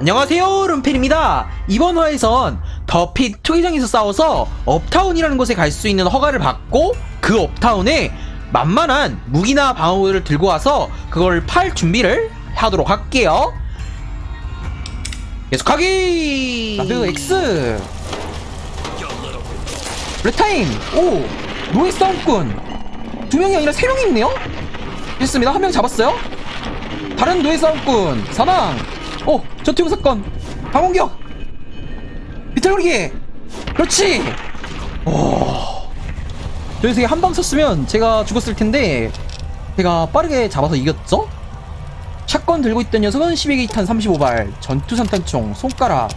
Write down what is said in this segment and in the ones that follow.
안녕하세요 룸펜입니다. 이번 화에선 더핏 투기장에서 싸워서 업타운이라는 곳에 갈 수 있는 허가를 받고 그 업타운에 만만한 무기나 방어구를 들고 와서 그걸 팔 준비를 하도록 할게요. 계속하기! 나드 X. 레타임! 오! 노예 싸움꾼! 두 명이 아니라 세 명이 있네요? 됐습니다. 한 명 잡았어요. 다른 노예 싸움꾼 사망 오 전투용 사건. 방공격! 비틀거리기! 그렇지! 오 저기서 한방 썼으면 제가 죽었을 텐데 제가 빠르게 잡아서 이겼죠? 샷건 들고 있던 녀석은 12기탄 35발 전투 산탄총 손가락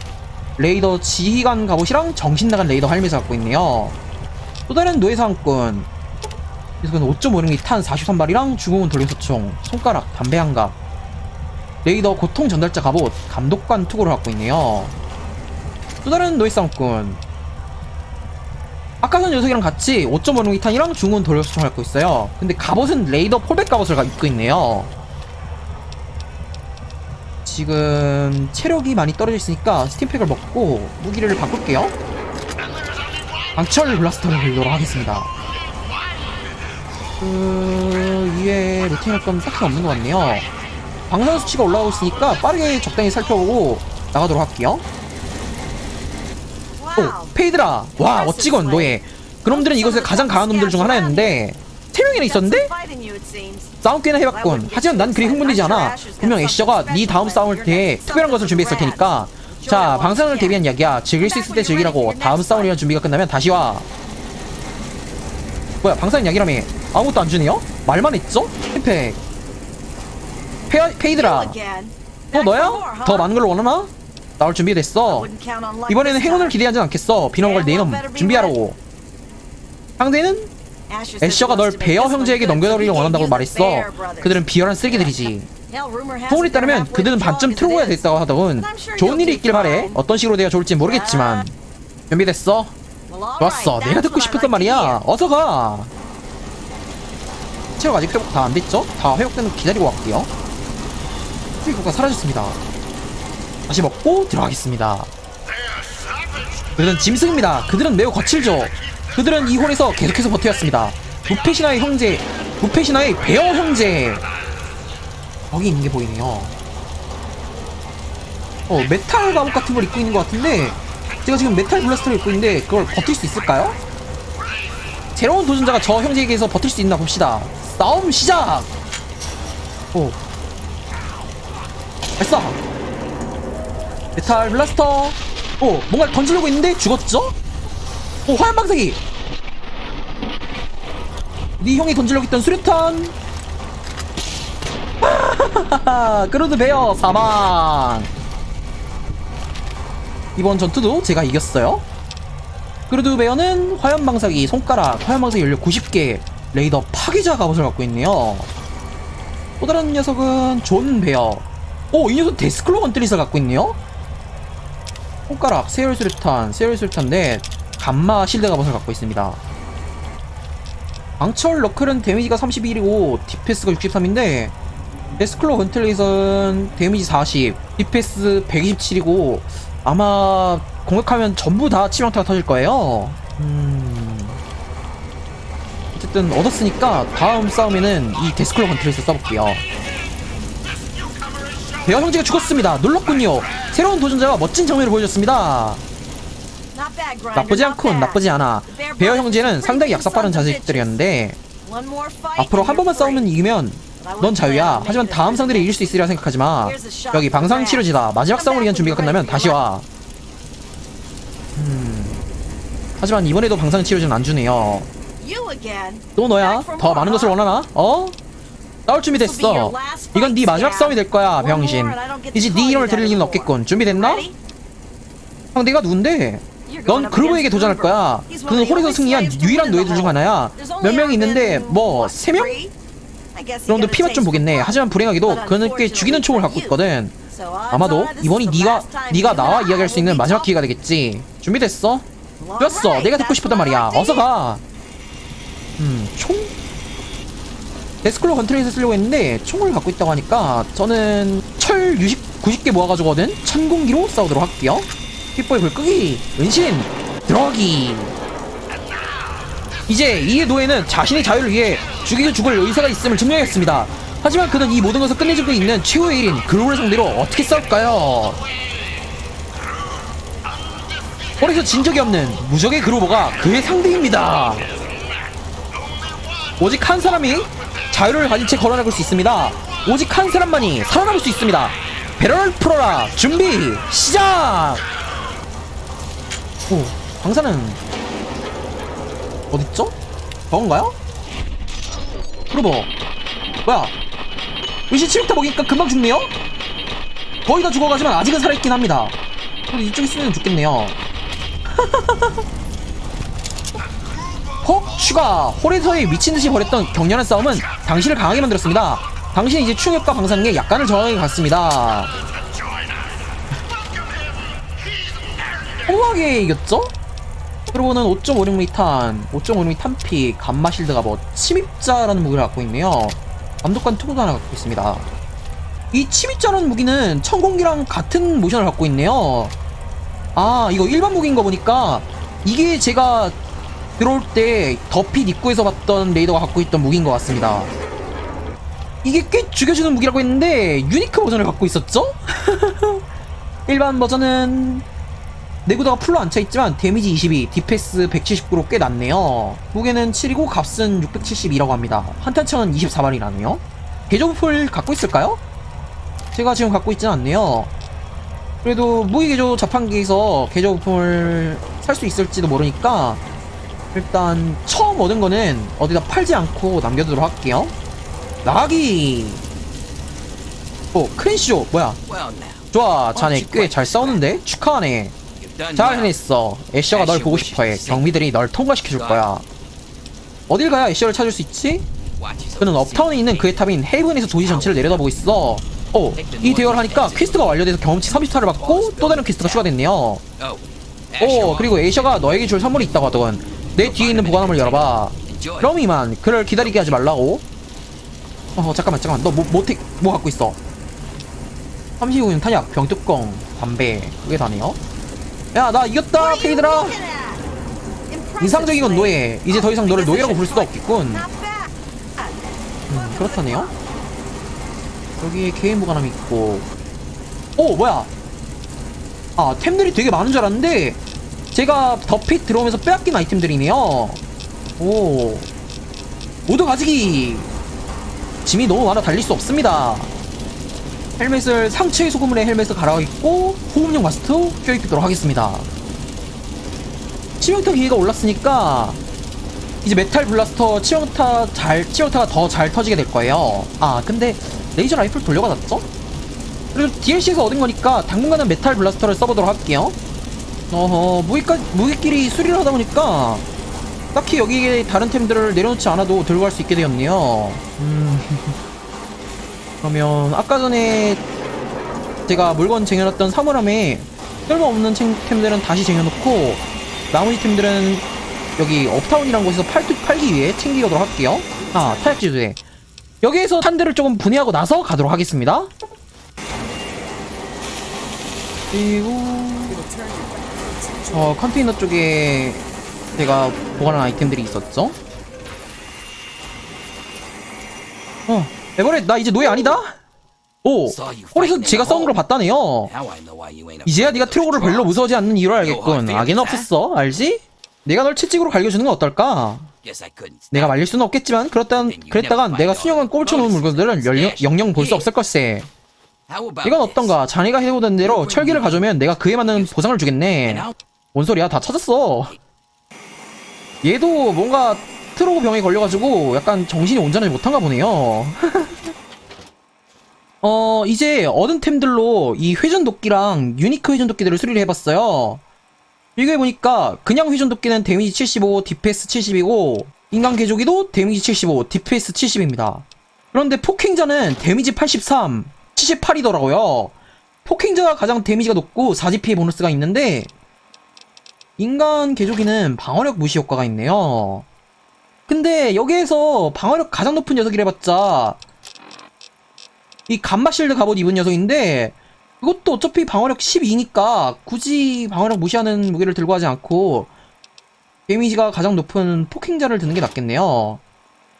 레이더 지휘관 갑옷이랑 정신 나간 레이더 할매를 갖고 있네요. 또 다른 노예 사항꾼. 녀석은 5.5링기 탄 43발이랑 중공은 돌려서총 손가락 담배 한갑 레이더 고통 전달자 갑옷 감독관 투구를 갖고 있네요. 또 다른 노예 싸움꾼 아까 전 녀석이랑 같이 5.5룡 탄이랑 중운 돌려수총을 갖고 있어요. 근데 갑옷은 레이더 폴백 갑옷을 가- 입고 있네요. 지금 체력이 많이 떨어져 있으니까 스팀팩을 먹고 무기를 바꿀게요. 강철 블라스터를 들도록 하겠습니다. 그 위에 루팅할 건 딱히 없는 것 같네요. 방산 수치가 올라오고 있으니까 빠르게 적당히 살펴보고 나가도록 할게요. 오, 페이드라. 와, 멋지건 노예. 그놈들은 이곳에 가장 강한 놈들 중 하나였는데 세 명이나 있었는데 싸움 꽤나 해봤군. 하지만 난 그리 흥분되지 않아. 분명 애쉬저가 네 다음 싸움을 대해 특별한 것을 준비했을 테니까. 자, 방산을 대비한 이야기야. 즐길 수 있을 때 즐기라고. 다음 위한 준비가 끝나면 다시 와. 뭐야, 방산 이야기라며. 아무것도 안 주네요? 말만 했죠? 햄팩. 페, 페이드라. 또 너야? 더 많은 걸 원하나? 나올 준비됐어. 이번에는 행운을 기대하진 않겠어. 비너걸 네놈 준비하라고. 상대는 애쉬어가 널 베어 형제에게 넘겨드리길 원한다고 말했어. 그들은 비열한 쓰레기들이지. 소문에 따르면 그들은 반쯤 트로고야 됐다고 하더군. 좋은 일이 있길 바래. 어떤 식으로 돼야 좋을지 모르겠지만. 준비됐어? 좋았어. 내가 듣고 싶었단 말이야. 어서 가. 체력 아직 회복 다 안 됐죠? 다 회복되는 거 기다리고 갈게요. 회복가 사라졌습니다. 다시 먹고 들어가겠습니다. 그들은 짐승입니다. 그들은 매우 거칠죠. 그들은 이 홀에서 계속해서 버텨왔습니다. 신화의 형제, 신화의 베어 형제. 거기 있는 게 보이네요. 어, 메탈 갑옷 같은 걸 입고 있는 것 같은데, 제가 지금 메탈 블라스터를 입고 있는데, 그걸 버틸 수 있을까요? 새로운 도전자가 저 형제에게서 버틸 수 있나 봅시다. 싸움 시작! 오. 발사! 메탈 블라스터! 오, 뭔가 던지려고 했는데 죽었죠? 오, 화염 방사기! 네 형이 던지려고 했던 수류탄! 그로드 베어 사망! 이번 전투도 제가 이겼어요. 그루드 베어는 화염 방사기, 손가락, 화염 방사기 연료 90개, 레이더 파괴자 갑옷을 갖고 있네요. 또 다른 녀석은 존 베어. 오, 이 녀석 데스클로 건틀릿을 갖고 있네요. 손가락, 세열 수류탄, 세열 수류탄 넷, 감마 실드 갑옷을 갖고 있습니다. 강철 러클은 데미지가 31이고 디패스가 63인데 데스클로 건틀릿은 데미지 40, 디패스 127이고 아마 공격하면 전부 다 치명타가 터질 거예요. 음... 어쨌든 얻었으니까 다음 싸움에는 이 데스클로 건틀릿을 써볼게요. 베어 형제가 죽었습니다. 놀랍군요. 새로운 도전자가 멋진 장면을 보여줬습니다. 나쁘지 않군, 나쁘지 않아. 베어 형제는 상당히 약삭빠른 자식들이었는데 앞으로 한 번만 싸우면 이기면 넌 자유야. 하지만 다음 상대를 이길 수 있으리라 생각하지 마. 여기 방상 치료지다. 마지막 싸움을 위한 준비가 끝나면 다시 와. 음. 하지만 이번에도 방상 치료제는 안 주네요. 또 너야? 더 많은 것을 원하나? 어? 싸울 준비 됐어. 이건 네 마지막 싸움이 될 거야, 병신. 이제 네 이름을 들을 리는 없겠군. 준비됐나? 상대가 누군데? 넌 그루브에게 도전할 거야. 그는 홀에서 승리한 유일한 노예들 중 하나야. 몇 명이 있는데 뭐 세 명? 그럼도 피맛 좀 보겠네. 하지만 불행하게도 그는 꽤 죽이는 총을 갖고 있거든. 아마도 이번이 네가 네가 나와 이야기할 수 있는 마지막 기회가 되겠지. 준비됐어? 좋았어. 내가 듣고 싶었단 말이야. 어서 가. 음, 총? 데스클로 건트레이서 쓰려고 했는데 총을 갖고 있다고 하니까 저는 철 60, 90개 모아가지고 얻은 천공기로 싸우도록 할게요. hit보의 불끄기, 은신, 들어가기. 이제 이 노예는 자신의 자유를 위해 죽이고 죽을 의사가 있음을 증명했습니다. 하지만 그는 이 모든 것을 끝내주고 있는 최후의 일인 그로를 상대로 어떻게 싸울까요? 홀에서 진 적이 없는 무적의 그로버가 그의 상대입니다. 오직 한 사람이 자유를 가진 채 걸어나갈 수 있습니다. 오직 한 사람만이 살아남을 수 있습니다. 배럴을 풀어라. 준비 시작. 오, 강사는 어딨죠? 저건가요? 그러버 뭐야? 의시 치욕타 먹이니까 금방 죽네요? 거의 다 죽어가지만 아직은 살아있긴 합니다. 그래도 이쪽 있으면 죽겠네요. 헉 추가 홀에서의 미친듯이 벌였던 격렬한 싸움은 당신을 강하게 만들었습니다. 당신은 이제 충격과 방사능에 약간을 저항해 갔습니다. 허무하게 이겼죠? 그리고는 5.56미탄 5.56미 탄피 감마실드가 뭐 침입자라는 무기를 갖고 있네요. 감독관 투구도 하나 갖고 있습니다. 이 침입자라는 무기는 천공기랑 같은 모션을 갖고 있네요. 아 이거 일반 무기인 거 보니까 이게 제가 들어올 때 더핏 입구에서 봤던 레이더가 갖고 있던 무기인 것 같습니다. 이게 꽤 죽여주는 무기라고 했는데 유니크 버전을 갖고 있었죠? 일반 버전은 내구도가 풀로 안 차있지만 데미지 22, 디패스 179로 꽤 낮네요. 무게는 7이고 값은 672라고 합니다. 한탄창은 24발이라네요. 개조풀 갖고 있을까요? 제가 지금 갖고 있지는 않네요. 그래도 무기개조 자판기에서 개조 부품을 살 수 있을지도 모르니까 일단 처음 얻은 거는 어디다 팔지 않고 남겨두도록 할게요. 나가기. 오 크랜시오 뭐야? 좋아. 자네 꽤 잘 싸우는데? 축하하네. 잘. 해냈어. 애쉬어가 널 보고 싶어해. 경비들이 널 통과시켜줄 거야. 어딜 가야 애쉬어를 찾을 수 있지? 그는 업타운에 있는 그의 탑인 헤이븐에서 도시 전체를 내려다보고 있어. 오, 이 대화를 하니까 퀘스트가 완료돼서 경험치 30타를 받고 또 다른 퀘스트가 추가됐네요. 오 그리고 에이셔가 너에게 줄 선물이 있다고 하더군 내 뒤에 있는 보관함을 열어봐. 그럼 이만. 그를 기다리게 하지 말라고. 어 잠깐만 잠깐만. 너 뭐 뭐, 뭐 갖고 있어? 35년 탄약. 병뚜껑. 담배. 그게 다네요. 야 나 이겼다 페이드라. 인상적인 건 노예. 이제 더 이상 너를 노예라고 부를 수도 없겠군. 음 그렇다네요. 여기에 개인 보관함이 있고. 오 뭐야? 아 템들이 되게 많은 줄 알았는데 제가 더핏 들어오면서 빼앗긴 아이템들이네요. 오. 모두 가지기. 짐이 너무 많아 달릴 수 없습니다. 헬멧을 상체의 소금물에 헬멧을 갈아입고 호흡용 마스크 껴입도록 하겠습니다. 치명타 기회가 올랐으니까 이제 메탈 블라스터 치명타 잘 치명타가 더 잘 터지게 될 거예요. 아 근데 레이저 라이플 돌려받았죠? 그리고 DLC에서 얻은 거니까 당분간은 메탈 블라스터를 써보도록 할게요. 어허, 무기까, 무기끼리 수리를 하다 보니까 딱히 여기에 다른 템들을 내려놓지 않아도 들고 갈 수 있게 되었네요. 음. 그러면 아까 전에 제가 물건 쟁여놨던 사물함에 쓸모없는 템- 템들은 다시 쟁여놓고 나머지 템들은 여기 업타운이란 곳에서 팔, 팔기 위해 챙기도록 할게요. 아, 타약지도에. 여기에서 탄들을 조금 분해하고 나서 가도록 하겠습니다. 그리고 어 컨테이너 쪽에 제가 보관한 아이템들이 있었죠. 어 에버렛 나 이제 노예 아니다. 오 홀에서 제가 싸우는 걸 봤다네요. 이제야 네가 트로고를 별로 무서워하지 않는 이유를 알겠군. 악의는 없었어, 알지? 내가 널 채찍으로 갈겨주는 건 어떨까? 내가 말릴 수는 없겠지만 그렇단 그랬다간 내가 수령한 꼴쳐놓은 물건들은 영영, 영영 볼 수 없을 걸세. 이건? 어떤가? 자네가 해오던 대로 철기를 가져오면 내가 그에 맞는 보상을 주겠네. 뭔 소리야? 다 찾았어. 얘도 뭔가 트로고 병에 걸려가지고 약간 정신이 온전하지 못한가 보네요. 어, 이제 얻은 템들로 이 회전 도끼랑 유니크 회전 도끼들을 수리를 해봤어요. 비교해보니까 그냥 회전 도끼는 데미지 75, 디패스 70이고 인간 개조기도 데미지 75, 디패스 70입니다. 그런데 폭행자는 데미지 83, 78이더라고요. 폭행자가 가장 데미지가 높고 4G 피해 보너스가 있는데 인간 개조기는 방어력 무시 효과가 있네요. 근데 여기에서 방어력 가장 높은 녀석이라 해봤자 이 감마 실드 갑옷 입은 녀석인데 이것도 어차피 방어력 12니까 굳이 방어력 무시하는 무기를 들고 하지 않고 데미지가 가장 높은 폭행자를 드는 게 낫겠네요.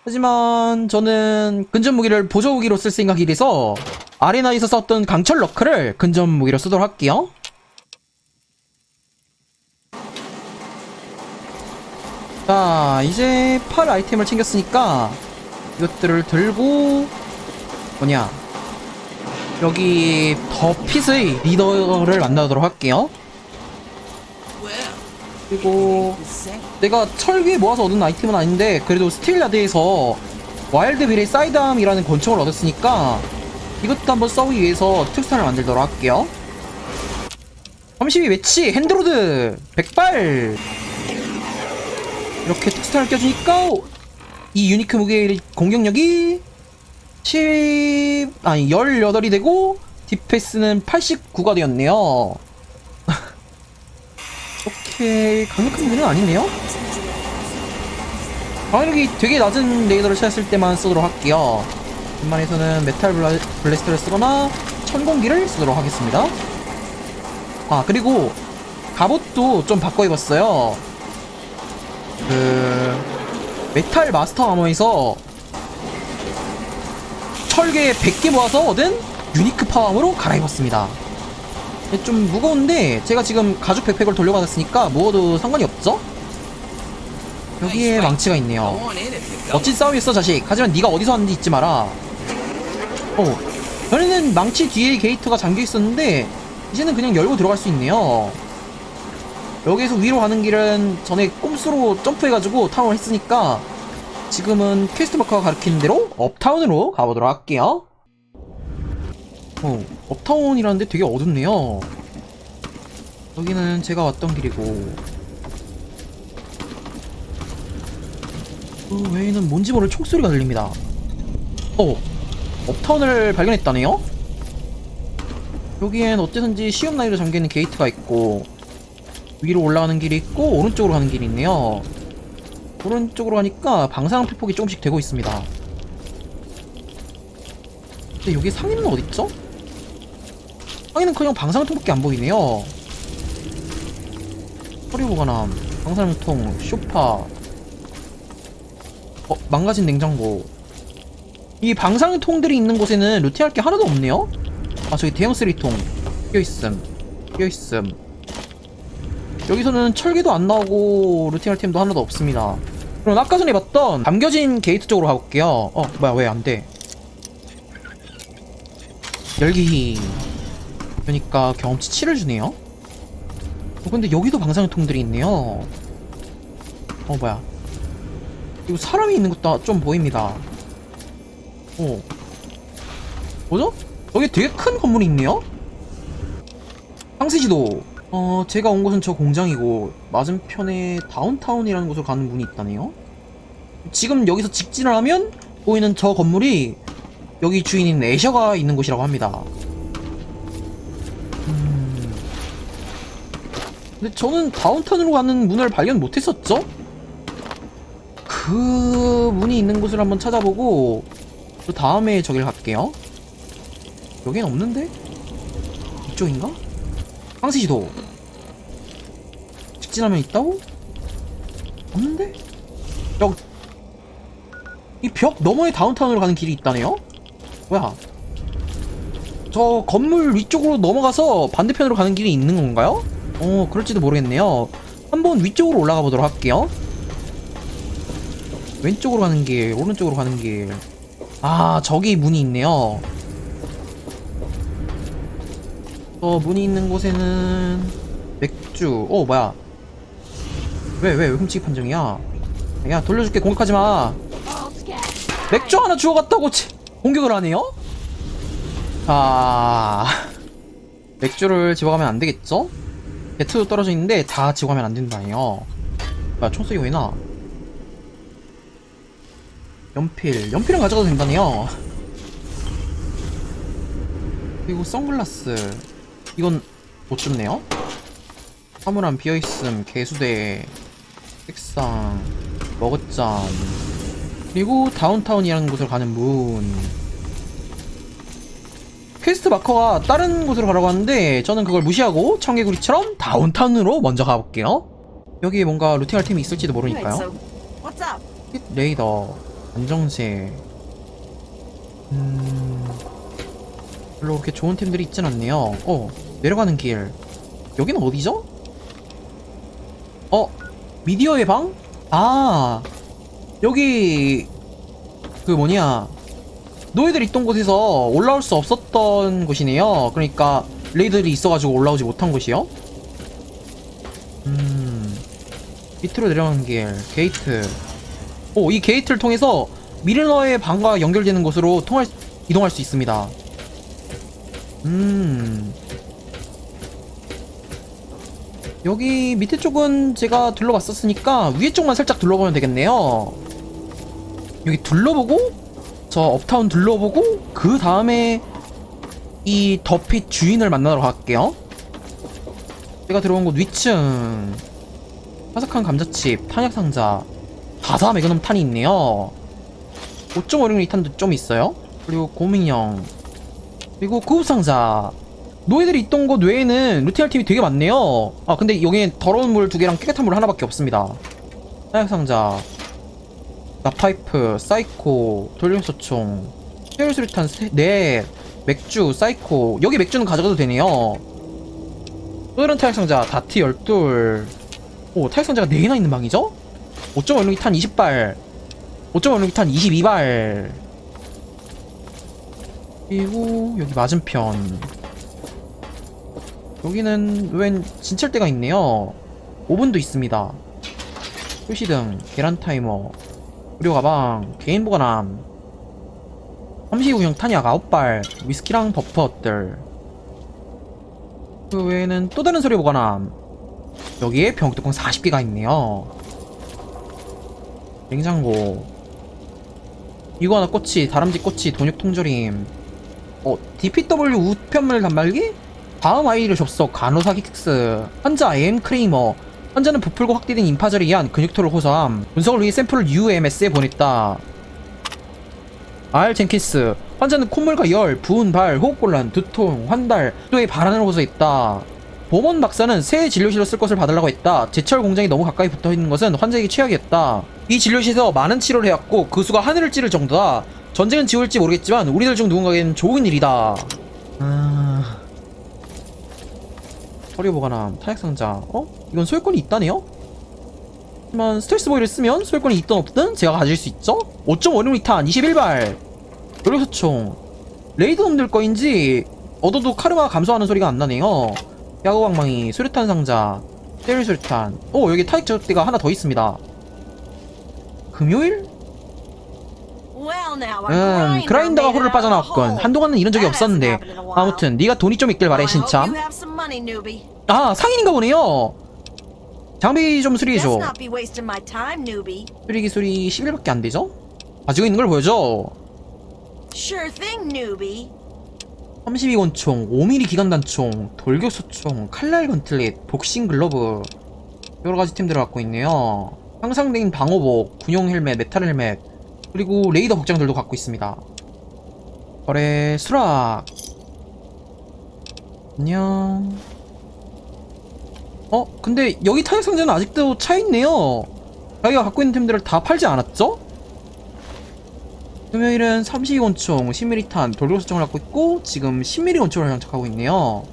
하지만 저는 근접 무기를 보조 무기로 쓸 생각이라서 아레나에서 썼던 강철 러크를 근접 무기로 쓰도록 할게요. 자, 이제 팔 아이템을 챙겼으니까 이것들을 들고 뭐냐 여기 더 핏의 리더를 만나도록 할게요. 그리고. 내가 철기에 모아서 얻은 아이템은 아닌데 그래도 스틸야드에서 와일드 빌의 사이드암이라는 권총을 얻었으니까 이것도 한번 써보기 위해서 특수탄을 만들도록 할게요 32 매치 핸드로드 100발 이렇게 특수탄을 껴주니까 이 유니크 무기의 공격력이 10 아니 18이 되고 디패스는 89가 되었네요. 오케이. 강력한 무기는 아니네요. 방어력이 되게 낮은 레이더를 찾았을 때만 쓰도록 할게요. 웬만해서는 메탈 블라, 블래스터를 쓰거나 천공기를 쓰도록 하겠습니다. 아 그리고 갑옷도 좀 바꿔 입었어요 그 메탈 마스터 아머에서 철개 100개 모아서 얻은 유니크 파워으로 갈아입었습니다. 좀 무거운데 제가 지금 가죽 백팩을 돌려받았으니까 무어도 상관이 없죠? 여기에 망치가 있네요. 멋진 싸움이었어 자식. 하지만 네가 어디서 왔는지 잊지 마라. 어 전에는 망치 뒤에 게이트가 잠겨 있었는데 이제는 그냥 열고 들어갈 수 있네요 여기에서 위로 가는 길은 전에 꼼수로 점프해가지고 타운을 했으니까 지금은 퀘스트 마커가 가르치는 대로 업타운으로 가보도록 할게요 어 업타운이라는데 되게 어둡네요 여기는 제가 왔던 길이고 그 외에는 뭔지 모를 총소리가 들립니다. 어, 업타운을 발견했다네요? 여기엔 어째선지 시험 나이로 잠겨있는 게이트가 있고 위로 올라가는 길이 있고 오른쪽으로 가는 길이 있네요. 오른쪽으로 가니까 방사능 피폭이 조금씩 되고 있습니다. 근데 여기 상인은 어딨죠? 상인은 그냥 방사능통밖에 안 보이네요. 허리보관함, 방사능통, 쇼파, 어, 망가진 냉장고. 이 방사능통들이 있는 곳에는 루팅할 게 하나도 없네요? 아, 저기 대형 쓰리통. 끼어있음. 끼어있음. 여기서는 철기도 안 나오고 루팅할 템도 하나도 없습니다. 그럼 아까 전에 봤던 담겨진 게이트 쪽으로 가볼게요. 어, 뭐야, 왜 안 돼? 열기. 그러니까 경험치 7을 주네요? 어, 근데 여기도 방사능통들이 있네요. 어, 뭐야. 그리고 사람이 있는 것도 좀 보입니다. 어. 뭐죠? 여기 되게 큰 건물이 있네요? 상세지도. 어, 제가 온 곳은 저 공장이고, 맞은편에 다운타운이라는 곳으로 가는 문이 있다네요? 지금 여기서 직진을 하면 보이는 저 건물이 여기 주인인 애셔가 있는 곳이라고 합니다. 음. 근데 저는 다운타운으로 가는 문을 발견 못했었죠? 그 문이 있는 곳을 한번 찾아보고 그 다음에 저길 갈게요. 여긴 없는데? 이쪽인가? 황시지도 직진하면 있다고? 없는데? 벽. 이 벽 너머에 다운타운으로 가는 길이 있다네요? 뭐야? 저 건물 위쪽으로 넘어가서 반대편으로 가는 길이 있는 건가요? 어, 그럴지도 모르겠네요. 한번 위쪽으로 올라가 보도록 할게요. 왼쪽으로 가는 길, 오른쪽으로 가는 길. 아, 저기 문이 있네요. 어, 문이 있는 곳에는 맥주. 어, 뭐야? 왜, 왜, 왜 훔치기 판정이야? 야, 돌려줄게. 공격하지 마. 맥주 하나 주워갔다고 치- 공격을 하네요? 아, 맥주를 집어가면 안 되겠죠? 배트도 떨어져 있는데 다 집어가면 안 된다네요. 뭐야, 총쏘기 왜 나? 연필 연필은 가져가도 된다네요 그리고 선글라스 이건 못 줍네요 사물함 비어있음 개수대 책상 머그잔 그리고 다운타운이라는 곳으로 가는 문 퀘스트 마커가 다른 곳으로 가라고 하는데 저는 그걸 무시하고 청개구리처럼 다운타운으로 먼저 가볼게요. 여기 뭔가 루팅할 템이 있을지도 모르니까요. 레이더, 안정제. 음, 별로 그렇게 좋은 템들이 있진 않네요. 어, 내려가는 길. 여기는 어디죠? 어, 미디어의 방? 아, 여기 그 뭐냐 노예들 있던 곳에서 올라올 수 없었던 곳이네요. 그러니까 레이들이 있어가지고 올라오지 못한 곳이요. 음, 밑으로 내려가는 길, 게이트. 오, 이 게이트를 통해서 미르너의 방과 연결되는 곳으로 통할, 이동할 수 있습니다. 음. 여기 밑에 쪽은 제가 둘러봤었으니까 위에 쪽만 살짝 둘러보면 되겠네요. 여기 둘러보고, 저 업타운 둘러보고, 그 다음에 이 더핏 주인을 만나러 갈게요. 제가 들어온 곳 위층. 화석한 감자칩, 탄약상자, 바사 매그넘 탄이 있네요. 5.56 리탄도 좀 있어요. 그리고 고민형. 그리고 구급상자. 노예들이 있던 곳 외에는 루팅할 팀이 되게 많네요. 아, 근데 여기엔 더러운 물 두 개랑 깨끗한 물 하나밖에 없습니다. 탄약상자. 나파이프, 사이코, 돌림소총, 헤어수류탄 넷, 맥주, 사이코. 여기 맥주는 가져가도 되네요. 또 다른 탄약상자, 다트 12. 오, 탄약상자가 4개나 있는 방이죠? 5.56탄 20발 5.56탄 22발 그리고 여기 맞은편 여기는 웬 진찰대가 있네요. 오븐도 있습니다. 표시등 계란 타이머 의료 가방 개인 보관함 32구형 탄약 9발 위스키랑 버퍼들. 그 외에는 또 다른 소리 보관함. 여기에 병뚜껑 40개가 있네요. 냉장고. 이거 하나 꼬치 다람쥐 꼬치 돈육 통조림. 어 DPW 우편물 단말기? 다음 아이디를 접속 간호사 킥스 환자 AM 크레이머 환자는 부풀고 확대된 임파절에 의한 근육토를 호소함 분석을 위해 샘플을 UMS에 보냈다 R 젠킨스 환자는 콧물과 열, 부은 발, 호흡곤란, 두통, 환달, 또의 발한을 호소했다 보먼 박사는 새 진료실로 쓸 것을 봐달라고 했다. 제철 공장이 너무 가까이 붙어 있는 것은 환자에게 최악이었다. 이 진료실에서 많은 치료를 해왔고 그 수가 하늘을 찌를 정도다. 전쟁은 지울지 모르겠지만 우리들 중 누군가에겐 좋은 일이다. 아... 서류 보관함, 타액 상자. 어? 이건 소유권이 있다네요? 하지만 스트레스 보이를 쓰면 소유권이 있든 없든 제가 가질 수 있죠? 5.56리탄 21발 노력소총 레이드 놈들 거인지 얻어도 카르마 감소하는 소리가 안 나네요 야구방망이, 수류탄 상자, 때릴 수류탄. 오, 여기 타액 저격대가 하나 더 있습니다. 금요일? 음, 그라인더가 호를 hole. 한동안은 이런 적이 없었는데. 아무튼, 네가 돈이 좀 있길 바래, 신참. Money, newbie. 아, 상인인가 보네요. 장비 좀 Let's 수리해줘. not be wasting my time, newbie. 수리 기술이 11밖에 안 되죠? 가지고 있는 걸 보여줘. Sure thing, newbie. 32권총, 5mm 기관단총, 돌격소총, 칼날 건틀릿, 복싱 글러브 여러가지 팀들을 갖고 있네요 향상된 방호복, 군용 헬멧, 메탈 헬멧 그리고 레이더 복장들도 갖고 있습니다 거래 수락 안녕. 어? 근데 여기 타격 상자는 아직도 차있네요. 자기가 갖고 있는 템들을 다 팔지 않았죠? 금요일은 32권총, 10mm탄, 돌격소총을 갖고 있고 지금 10mm 권총을 장착하고 있네요.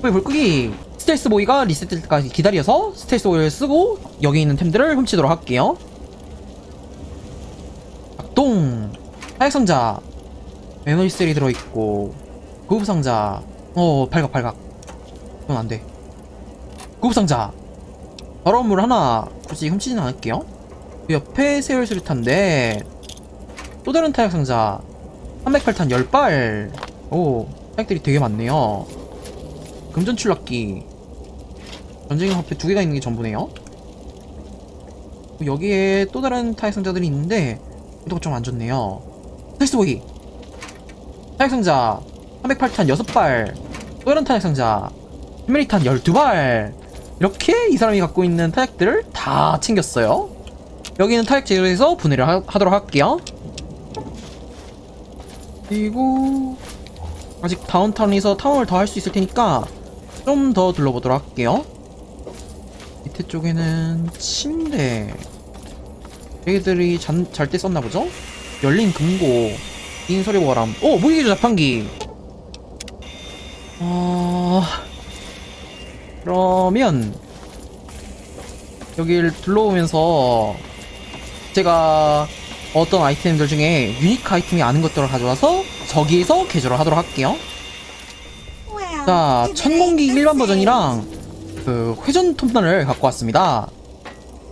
보이 불끄기. 스텔스 보이가 리셋될 때까지 기다려서 스텔스 보이를 쓰고 여기 있는 템들을 훔치도록 할게요. 작동. 타액상자. 에너지 셀이 들어있고 구급상자 어 발각 발각. 그건 안돼. 구급상자. 더러운 물 하나 굳이 훔치진 않을게요. 그 옆에 세월 수류탄인데 또 다른 타약 상자. 308탄 10발. 오 타약들이 되게 많네요. 금전 출락기. 전쟁의 화폐 두 개가 있는 게 전부네요. 여기에 또 다른 타약 상자들이 있는데 이거 좀안 좋네요. 테스트보기. 타약 상자 308탄 6발 또 다른 타약 상자 1mm탄 12발 이렇게 이 사람이 갖고 있는 타약들을 다 챙겼어요 여기는 타약 제로에서 분해를 하, 하도록 할게요 그리고 아직 다운타운에서 타운을 더 할 수 있을 테니까 좀 더 둘러보도록 할게요. 밑에 쪽에는 침대. 얘들이 잘 때 썼나 보죠? 열린 금고, 긴 소리 바람. 오, 무기계조 자판기. 어... 그러면 여길 둘러오면서 제가 어떤 아이템들 중에 유니크 아이템이 아는 것들을 가져와서 저기에서 개조를 하도록 할게요. 자, 천공기 일반. 버전이랑 그 회전 톱단을 갖고 왔습니다.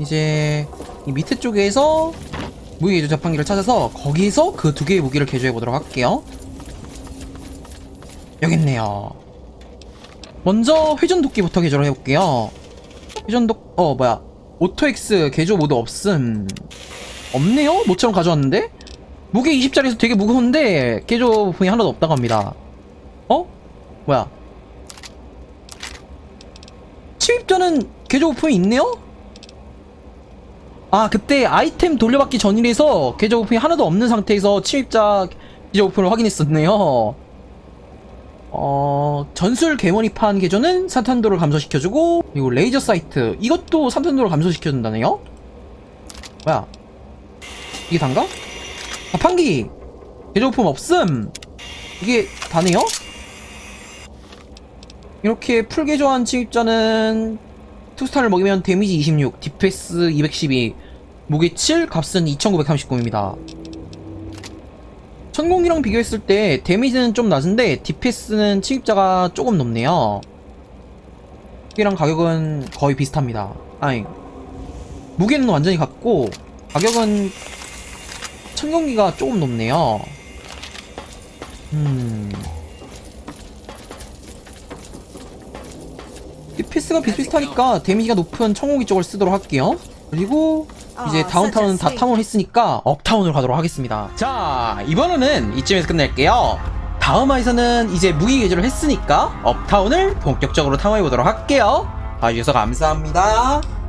이제 이 밑에 쪽에서 무기 개조 자판기를 찾아서 거기에서 그 두 개의 무기를 개조해 보도록 할게요. 여기 있네요. 먼저 회전 도끼부터 개조를 해볼게요. 회전 독, 어, 뭐야. 오토엑스 개조 모드 없음. 없네요? 모처럼 가져왔는데? 무게 20짜리에서 되게 무거운데, 개조 부품이 하나도 없다고 합니다. 어? 뭐야. 침입자는 개조 부품이 있네요? 아, 그때 아이템 돌려받기 전이라서 개조 부품이 하나도 없는 상태에서 침입자 개조 부품을 확인했었네요. 어, 전술 개머리판 개조는 산탄도를 감소시켜주고, 그리고 레이저 사이트. 이것도 산탄도를 감소시켜준다네요? 뭐야. 이게 단가? 자판기! 개조품 없음! 이게 다네요? 이렇게 풀 개조한 침입자는 투스타를 먹이면 데미지 26, 디페스 212, 무게 7, 값은 2939입니다. 천공이랑 비교했을 때 데미지는 좀 낮은데 디페스는 침입자가 조금 높네요. 무게랑 가격은 거의 비슷합니다. 아니 무게는 완전히 같고 가격은 천공기가 조금 높네요. 음. 디페스가 비슷비슷하니까 데미지가 높은 천공기 쪽을 쓰도록 할게요. 그리고 이제 아, 다운타운은 다 진짜 타운을 했으니까 업타운으로 가도록 하겠습니다. 자, 이번에는 이쯤에서 끝낼게요. 다음 화에서는 이제 무기 개조를 했으니까 업타운을 본격적으로 탐험해 보도록 할게요. 봐주셔서 감사합니다.